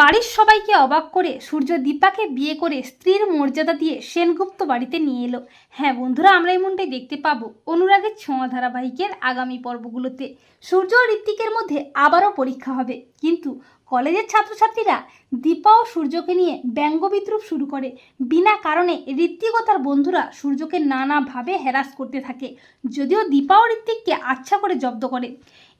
বাড়ির সবাইকে অবাক করে সূর্য দীপাকে বিয়ে করে স্ত্রীর মর্যাদা দিয়ে সেনগুপ্ত বাড়িতে নিয়ে এলো। হ্যাঁ বন্ধুরা, আমরা এমনটাই দেখতে পাবো অনুরাগের ছোঁয়া ধারাবাহিকের আগামী পর্বগুলোতে। সূর্য ঋত্বিকের মধ্যে আবারও পরীক্ষা হবে। কিন্তু কলেজের ছাত্রছাত্রীরা দীপা ও সূর্যকে নিয়ে ব্যঙ্গ বিদ্রুপ শুরু করে। বিনা কারণে ঋত্বিক ও তার বন্ধুরা সূর্যকে নানাভাবে হ্যারাস করতে থাকে, যদিও দীপা ও ঋত্বিককে আচ্ছা করে জব্দ করে।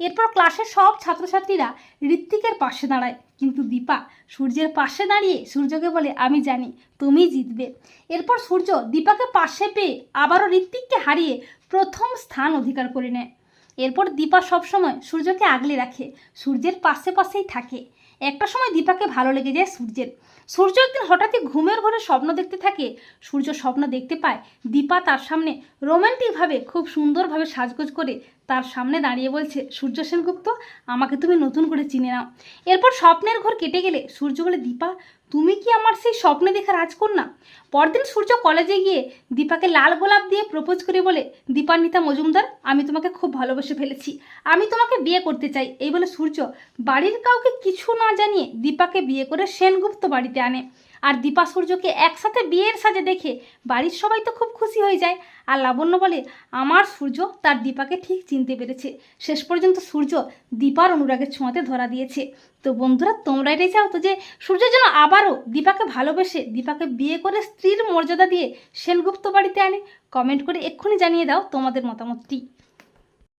এরপর ক্লাসের সব ছাত্রছাত্রীরা ঋত্বিকের পাশে দাঁড়ায়, কিন্তু দীপা সূর্যের পাশে দাঁড়িয়ে সূর্যকে বলে, আমি জানি, তুমি জিতবে। এরপর সূর্য দীপাকে পাশে পেয়ে আবারও ঋত্বিককে হারিয়ে প্রথম স্থান অধিকার করে নেয়। এরপর দীপা সবসময় সূর্যকে আগলে রাখে, সূর্যের পাশে পাশেই থাকে। একটা সময় দীপাকে ভালো লেগে যায় সূর্যের। সূর্য একদিন হঠাৎই ঘুমের ঘরে স্বপ্ন দেখতে থাকে। সূর্য স্বপ্ন দেখতে পায় দীপা তার সামনে রোমান্টিকভাবে, খুব সুন্দরভাবে সাজগোজ করে তার সামনে দাঁড়িয়ে বলছে, সূর্য সেনগুপ্ত, আমাকে তুমি নতুন করে চিনে নাও। এরপর স্বপ্নের ঘর কেটে গেলে সূর্য বলে, দীপা তুমি কি আমার সেই স্বপ্নে দেখা রাজকন্যা? পরদিন সূর্য কলেজে গিয়ে দীপাকে লাল গোলাপ দিয়ে প্রপোজ করে বলে, দীপান্বিতা মজুমদার, আমি তোমাকে খুব ভালোবেসে ফেলেছি। আমি তোমাকে বিয়ে করতে চাই। এই বলে সূর্য বাড়ির কাউকে কিছু না জানিয়ে দীপাকে বিয়ে করে সেনগুপ্ত বাড়িতে আনে। আর দীপা সূর্যকে একসাথে বিয়ের সাজে দেখে বাড়ির সবাই তো খুব খুশি হয়ে যায়। আর লাবণ্য বলে, আমার সূর্য তার দীপাকে ঠিক চিনতে পেরেছে। শেষ পর্যন্ত সূর্য দীপার অনুরাগের ছোঁয়াতে ধরা দিয়েছে। তো বন্ধুরা, তোমরা এটাই চাও তো যে সূর্য যেন আবারও দীপাকে ভালোবেসে, দীপাকে বিয়ে করে স্ত্রীর মর্যাদা দিয়ে সেনগুপ্ত বাড়িতে আনে? কমেন্ট করে এক্ষুনি জানিয়ে দাও তোমাদের মতামতটি।